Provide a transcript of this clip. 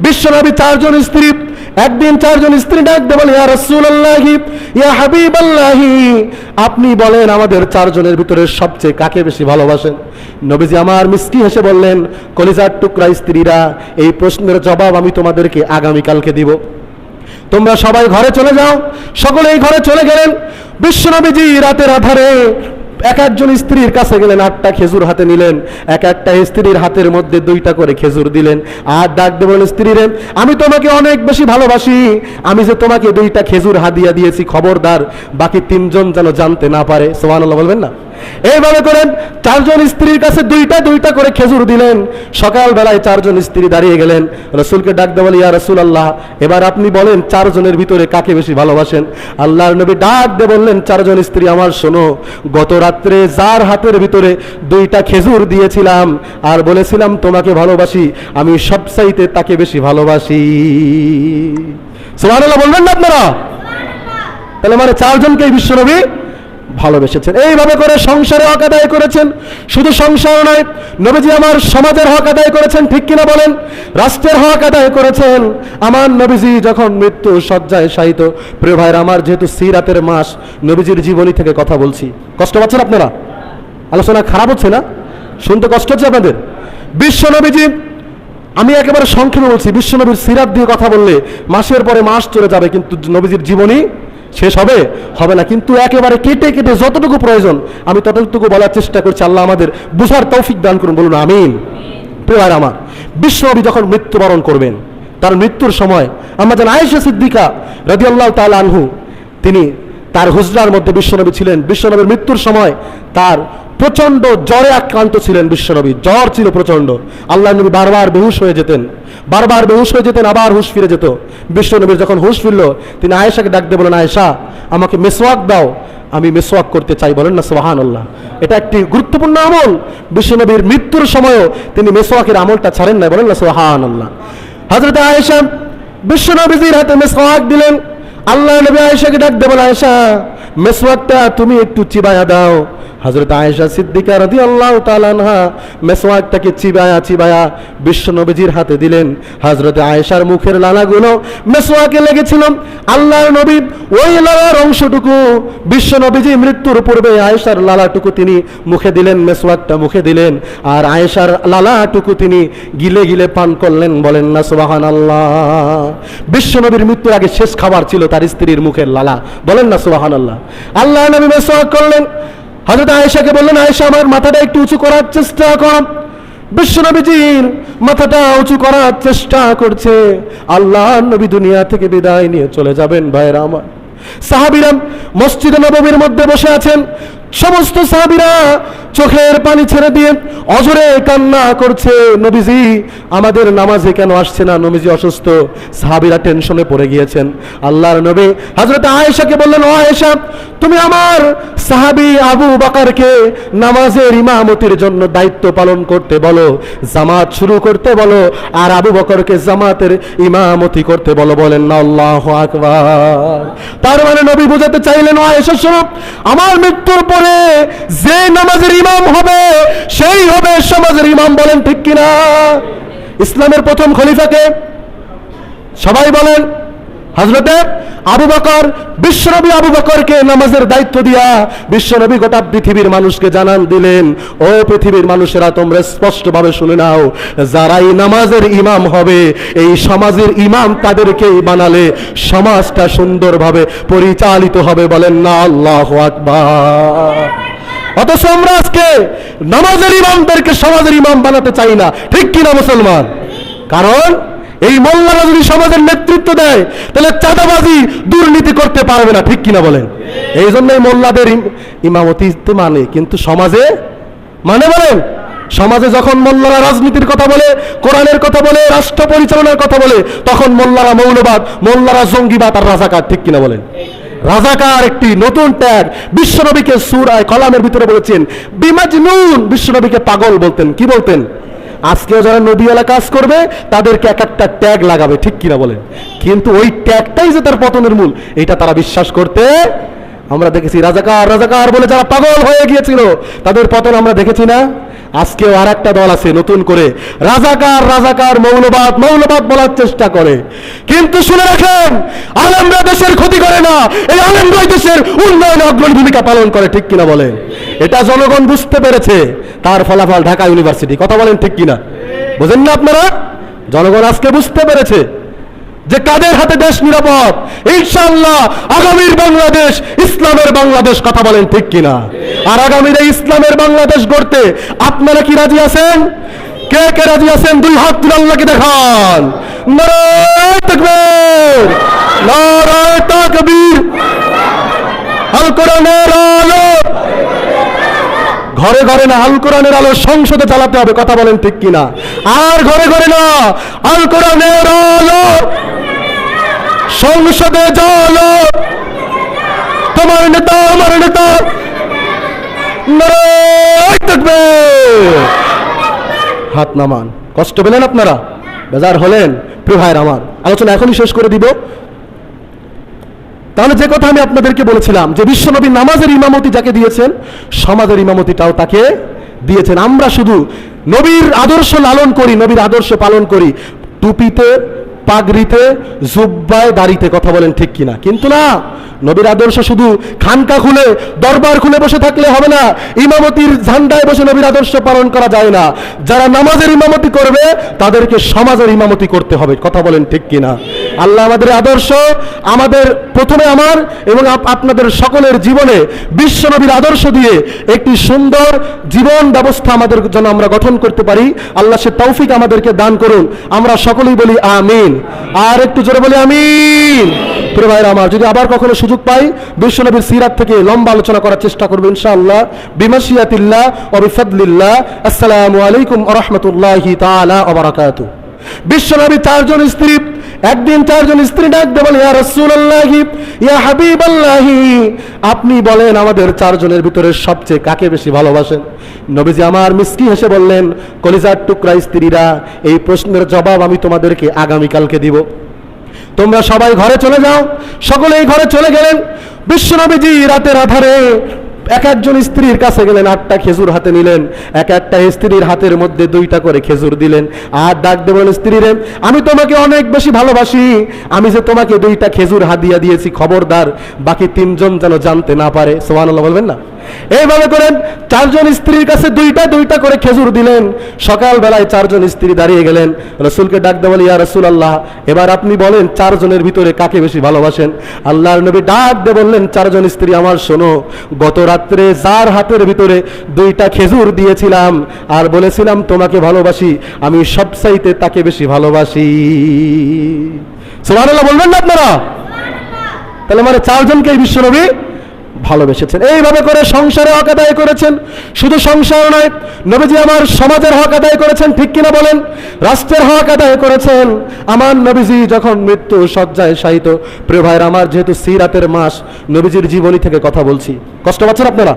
বিশ্বনবী চারজন স্ত্রী, একদিন চারজন স্ত্রী ডাকতে বলে, ইয়া রাসূলুল্লাহি, ইয়া হাবিবাল্লাহি। আপনি বলেন, আমাদের চারজনের ভিতরে সবচেয়ে কাকে বেশি ভালোবাসেন? নবীজি আমার মিষ্টি হেসে বললেন, কলিজার টুকরা স্ত্রীরা, এই প্রশ্নের জবাব আমি তোমাদেরকে আগামীকালকে দিব। তোমরা সবাই ঘরে চলে যাও, সকলেই ঘরে চলে গেলেন। বিশ্বনবীজি রাতের আধারে এক একজন স্ত্রীর কাছে গেলেন, আটটা খেজুর হাতে নিলেন, এক একটা স্ত্রীর হাতের মধ্যে দুইটা করে খেজুর দিলেন। আর ডাক দেবেন স্ত্রী স্ত্রীরে আমি তোমাকে অনেক বেশি ভালোবাসি। আমি যে তোমাকে দুইটা খেজুর হাতিয়া দিয়েছি, খবরদার। বাকি তিনজন যেন জানতে না পারে। সোহান বলবেন না? এইভাবে করেন চারজন স্ত্রীর কাছে দুইটা দুইটা করে খেজুর দিলেন। সকাল বেলায় চারজন স্ত্রী দাঁড়িয়ে গেলেন। রসুলকে ডাক দেওয়াল ইয়া রসুল আল্লাহ এবার আপনি বলেন চারজনের ভিতরে কাকে বেশি ভালোবাসেন? আল্লাহর নবী ডাক দিয়ে বললেন চারজন স্ত্রী আমার শোনো গত রাত্রে যার হাতের ভিতরে দুইটা খেজুর দিয়েছিলাম আর বলেছিলাম তোমাকে ভালোবাসি আমি সবসাইতে তাকে বেশি ভালোবাসি। সুবহানাল্লাহ বলবেন না আপনারা? তাহলে মানে চারজনকেই বিশ্বনবী ভালোবেসেছেন। এইভাবে করে সংসারে হক আদায় করেছেন। শুধু সংসার নয়, নবীজি আমার সমাজের হক আদায় করেছেন, ঠিক কিনা বলেন? রাষ্ট্রের হক আদায় করেছেন। আমার নবীজি যখন মৃত্যু সজ্জায় শায়িত, প্রিয় ভাইয়ের আমার যেহেতু সিরাতের মাস, নবীজির জীবনী থেকে কথা বলছি। কষ্ট পাচ্ছেন আপনারা? আলোচনা খারাপ হচ্ছে না? শুনতে কষ্ট হচ্ছে আপনাদের? বিশ্ব নবীজি, আমি একেবারে সংক্ষেপে বলছি, বিশ্ব বিশ্বনবীর সিরাত দিয়ে কথা বললে মাসের পরে মাস চলে যাবে, কিন্তু নবীজির জীবনী শেষ হবে? হবে না। কিন্তু একেবারে কেটে কেটে যতটুকু প্রয়োজন, আমি ততটুকু বলার চেষ্টা করছি, আল্লাহ আমাদের বুঝার তৌফিক দান করুন, বলুন আমিন। প্রেয়ার আমার বিশ্বনবী যখন মৃত্যুবরণ করবেন, তার মৃত্যুর সময় যেন আয়েশা সিদ্দিকা রদি আল্লাহ তাল আনহু, তিনি তার হুজরার মধ্যে বিশ্বনবী ছিলেন। বিশ্বনবীর মৃত্যুর সময় তার প্রচণ্ড জ্বরে আক্রান্ত ছিলেন বিশ্বনবী। জ্বর ছিল প্রচণ্ড আল্লাহ নবী বারবার বেহুশ হয়ে যেতেন। বারবার বেহুশ হয়ে যেতেন, আবার হুশ ফিরে যেত। বিশ্বনবীর যখন হুশ ফিরল, তিনি আয়েশাকে ডাক দিয়ে বলেন আয়েশা, আমাকে মেসোয়াক দাও, আমি মেসোয়াক করতে চাই। বলেন না সোহান আল্লাহ এটা একটি গুরুত্বপূর্ণ আমল। বিশ্বনবীর মৃত্যুর সময়ও তিনি মেসোয়াকের আমলটা ছাড়েন না বলেন না সোহান আল্লাহ হজরত আয়েশা বিশ্বনবীজির হাতে মেসোয়াক দিলেন। আল্লাহ নবী আয়েশাকে ডাক দেবেন, আয়েশা, মেসওয়াকটা তুমি একটু চিবায়া দাও। হজরত আয়েশা সিদ্দিকা রাদি আল্লাহ তালানহা মেসওয়াকটাকে চিবায়া চিবায়া বিশ্ব নবীজির হাতে দিলেন। হজরত আয়েশার মুখের লালাগুলো মেসওয়াকে লেগেছিল। আল্লাহর নবী ওই লালার অংশটুকু বিশ্ব নবীজি মৃত্যুর পূর্বে আয়েশার লালাটুকু তিনি মুখে দিলেন, মেসওয়াকটা মুখে দিলেন। আর আয়েশার লালাটুকু তিনি গিলে গিলে পান করলেন, বলেন না সুবাহান আল্লাহ বিশ্ব নবীর মৃত্যুর আগে শেষ খাবার ছিল তার স্ত্রীর মুখের লালা। বলেন না সুবাহান আল্লাহ আল্লাহ নবী মেসওয়াক করলেন। হজরত আয়েশাকে বললেন, আয়েশা, আমার মাথাটা একটু উঁচু করার চেষ্টা কর। মাথাটা উঁচু করার চেষ্টা করছে। আল্লাহ নবী দুনিয়া থেকে বিদায় নিয়ে চলে যাবেন ভাইরা আমার। সাহাবিরা মসজিদে নবমীর মধ্যে বসে আছেন। সমস্ত সাহাবিরা চোখের পানি ছেড়ে দিয়ে অজরে কান্না করছে নবীজি। আমাদের নামাজে কেন আসছে না? নবীজি অসুস্থ। সাহাবিরা টেনশনে পড়ে গিয়েছেন। আল্লাহর নবী হজরত আয়েশাকে বললেন, ও আয়েশা, তুমি আমার সাহাবি আবু বাকারকে নামাজের ইমামতির জন্য দায়িত্ব পালন করতে বলো, জামাত শুরু করতে বলো, আর আবু বকরকে জামাতের ইমামতি করতে বলো। বলেন না আল্লাহ আকবার। তার মানে নবী বুঝাতে চাইলেন, ও আয়েশা, শোনো, আমার মৃত্যুর পরে যে নামাজের ইমাম হবে, সেই হবে সমাজের ইমাম বলেন ঠিক কিনা? ইসলামের প্রথম খলিফাকে সবাই বলেন হজরতে আবু বকর, বিশ্বনবী আবু বকরকে নামাজের দায়িত্ব দিয়া বিশ্বনবী গোটা পৃথিবীর মানুষকে জানান দিলেন, ও পৃথিবীর মানুষেরা, তোমরা স্পষ্টভাবে শুনে নাও, যারাই নামাজের ইমাম হবে, এই সমাজের ইমাম তাদেরকেই বানালে সমাজটা সুন্দরভাবে পরিচালিত হবে বলেন না, আল্লাহ আকবার। অথচ আমরা আজকে নামাজের ইমামদেরকে সমাজের ইমাম বানাতে চাই না। ঠিক কিনা মুসলমান? কারণ এই মোল্লারা যদি সমাজের নেতৃত্ব দেয়, তাহলে চাঁদাবাজি দুর্নীতি করতে পারবে না। ঠিক কিনা বলেন? এই জন্যই মোল্লাদের ইম- ইমামতি মানে। কিন্তু সমাজে মানে বলেন? সমাজে যখন মোল্লারা রাজনীতির কথা বলে, কোরআনের কথা বলে, রাষ্ট্র পরিচালনার কথা বলে, তখন মোল্লারা মৌলবাদ, মোল্লারা জঙ্গিবাদ আর রাজাকার। ঠিক কিনা বলেন? রাজাকার একটি নতুন ট্যাগ। বিশ্বনবীকে সুরায় কলামের ভিতরে বলেছেন, বিমাজনুন, বিশ্বনবীকে পাগল বলতেন। কি বলতেন? আজকেও যারা নদীওয়ালা কাজ করবে, তাদেরকে এক একটা ট্যাগ লাগাবে, ঠিক কিনা বলেন? কিন্তু ওই ট্যাগটাই যে তার পতনের মূল, এটা তারা বিশ্বাস করতে, আমরা দেখেছি রাজাকার রাজাকার বলে যারা পাগল হয়ে গিয়েছিল, তাদের পতন আমরা দেখেছি না। আজকেও আর একটা দল আছে নতুন করে। রাজাকার রাজাকার, মৌলবাদ মৌলবাদ বলার চেষ্টা করে। কিন্তু শুনে রাখেন, আলেমরা দেশের ক্ষতি করে না, এই আলেমরাই দেশের উন্নয়নে অগ্রণী ভূমিকা পালন করে, ঠিক কিনা বলেন? এটা জনগণ বুঝতে পেরেছে, তার ফলাফল ঢাকা ইউনিভার্সিটি। কথা বলেন ঠিক কিনা? বোঝেন না আপনারা? জনগণ আজকে বুঝতে পেরেছে। যে কাদের হাতে দেশ নিরাপদ? ইনশাআল্লাহ আগামীর বাংলাদেশ ইসলামের বাংলাদেশ কথা বলেন ঠিক কিনা? আর আগামীর ইসলামের বাংলাদেশ গড়তে আপনারা কি রাজি আছেন? কে কে রাজি আছেন? দুই হাত তুলে আল্লাহকে দেখান। ঘরে ঘরে না, আল কোরআনের আলো সংসদে চালাতে হবে, কথা বলেন ঠিক কিনা? আর ঘরে ঘরে না, আল কোরআনের আলো। সংসদে জালো তোমার নেতা, আমার নেতা। হাত নামান। কষ্ট পেলেন আপনারা? বেজার হলেন প্রিয় আমার। আলোচনা এখনই শেষ করে দিব। তাহলে যে কথা আমি আপনাদেরকে বলেছিলাম, যে বিশ্বনবী নামাজের ইমামতি যাকে দিয়েছেন, সমাজের ইমামতিটাও তাকে দিয়েছেন। আমরা শুধু নবীর আদর্শ লালন করি, নবীর আদর্শ পালন করি। টুপিতে পাগড়িতে, জুব্বায় দাড়িতে কথা বলেন ঠিক কিনা। কিন্তু না, নবীর আদর্শ শুধু খানকা খুলে, দরবার খুলে বসে থাকলে হবে না, ইমামতির ঝান্ডায় বসে নবীর আদর্শ পালন করা যায় না। যারা নামাজের ইমামতি করবে, তাদেরকে সমাজের ইমামতি করতে হবে, কথা বলেন ঠিক কিনা। আল্লাহ আমাদের আদর্শ, আমাদের প্রথমে আমার এবং আপনাদের সকলের জীবনে বিশ্বনবীর আদর্শ দিয়ে একটি সুন্দর জীবন ব্যবস্থা আমাদের জন্য আমরা গঠন করতে পারি। আল্লাহ সে তৌফিক আমাদেরকে দান করুন। আমরা সকলেই বলি আমিন। আর একটু জোরে বলি আমিন। আমার, যদি আবার কখনো সুযোগ পাই বিশ্বনবীর সিরাত থেকে লম্বা আলোচনা করার চেষ্টা করব ইনশাআল্লাহ। বিমাশিয়াতিল্লাহ ও আসসালামু আলাইকুম ওয়া বারাকাতুহু। বিশ্বনবী চারজন স্ত্রী, একদিন চারজন স্ত্রী ডাক দিয়ে বলে, ইয়া রাসূলুল্লাহি, ইয়া হাবিবাল্লাহি। আপনি বলেন, আমাদের চারজনের ভিতরে সবচেয়ে কাকে বেশি ভালোবাসেন? নবীজি আমার মিসকি হেসে বললেন, কলিজার টুকরা স্ত্রীরা, এই প্রশ্নের জবাব আমি তোমাদেরকে আগামীকালকে দিব। তোমরা সবাই ঘরে চলে যাও। সকলেই ঘরে চলে গেলেন। বিশ্বনবীজি রাতের আধারে এক একজন স্ত্রীর কাছে গেলেন, আটটা খেজুর হাতে নিলেন। এক একটা স্ত্রীর হাতের মধ্যে দুইটা করে খেজুর দিলেন। আর ডাক দেবেন স্ত্রীরে আমি তোমাকে অনেক বেশি ভালোবাসি। আমি যে তোমাকে দুইটা খেজুর হাদিয়া দিয়েছি, খবরদার। বাকি তিনজন যেন জানতে না পারে। সোহানুল্লাহ বলবেন না? এইভাবে করেন, চারজন স্ত্রীর কাছে দুইটা দুইটা করে খেজুর দিলেন। সকালবেলায় চারজন স্ত্রী দাঁড়িয়ে গেলেন। রসুলকে ডাক দেওয়াল ইয়া রসুল আল্লাহ এবার আপনি বলেন চারজনের ভিতরে কাকে বেশি ভালোবাসেন? আল্লাহর নবী ডাক দিয়ে বললেন, চারজন স্ত্রী, আমার শোনো, গত রাত্রে যার হাতের ভিতরে দুইটা খেজুর দিয়েছিলাম আর বলেছিলাম, তোমাকে ভালোবাসি, আমি সবসাইতে তাকে বেশি ভালোবাসি। সুবহানাল্লাহ, বলবেন না আপনারা? তাহলে মানে চারজনকে এই বিশ্বনবী ভালোবেসেছেন। এইভাবে করে সংসারে হক আদায় করেছেন। শুধু সংসার নয়, নবীজি আমার সমাজের হক আদায় করেছেন, ঠিক কিনা বলেন? রাষ্ট্রের হক আদায় করেছেন। আমার নবীজি যখন মৃত্যু শয্যায় শায়িত, প্রিয় ভাইয়ের, আমার যেহেতু সিরাতের মাস, নবীজির জীবনী থেকে কথা বলছি। কষ্ট পাচ্ছেন আপনারা?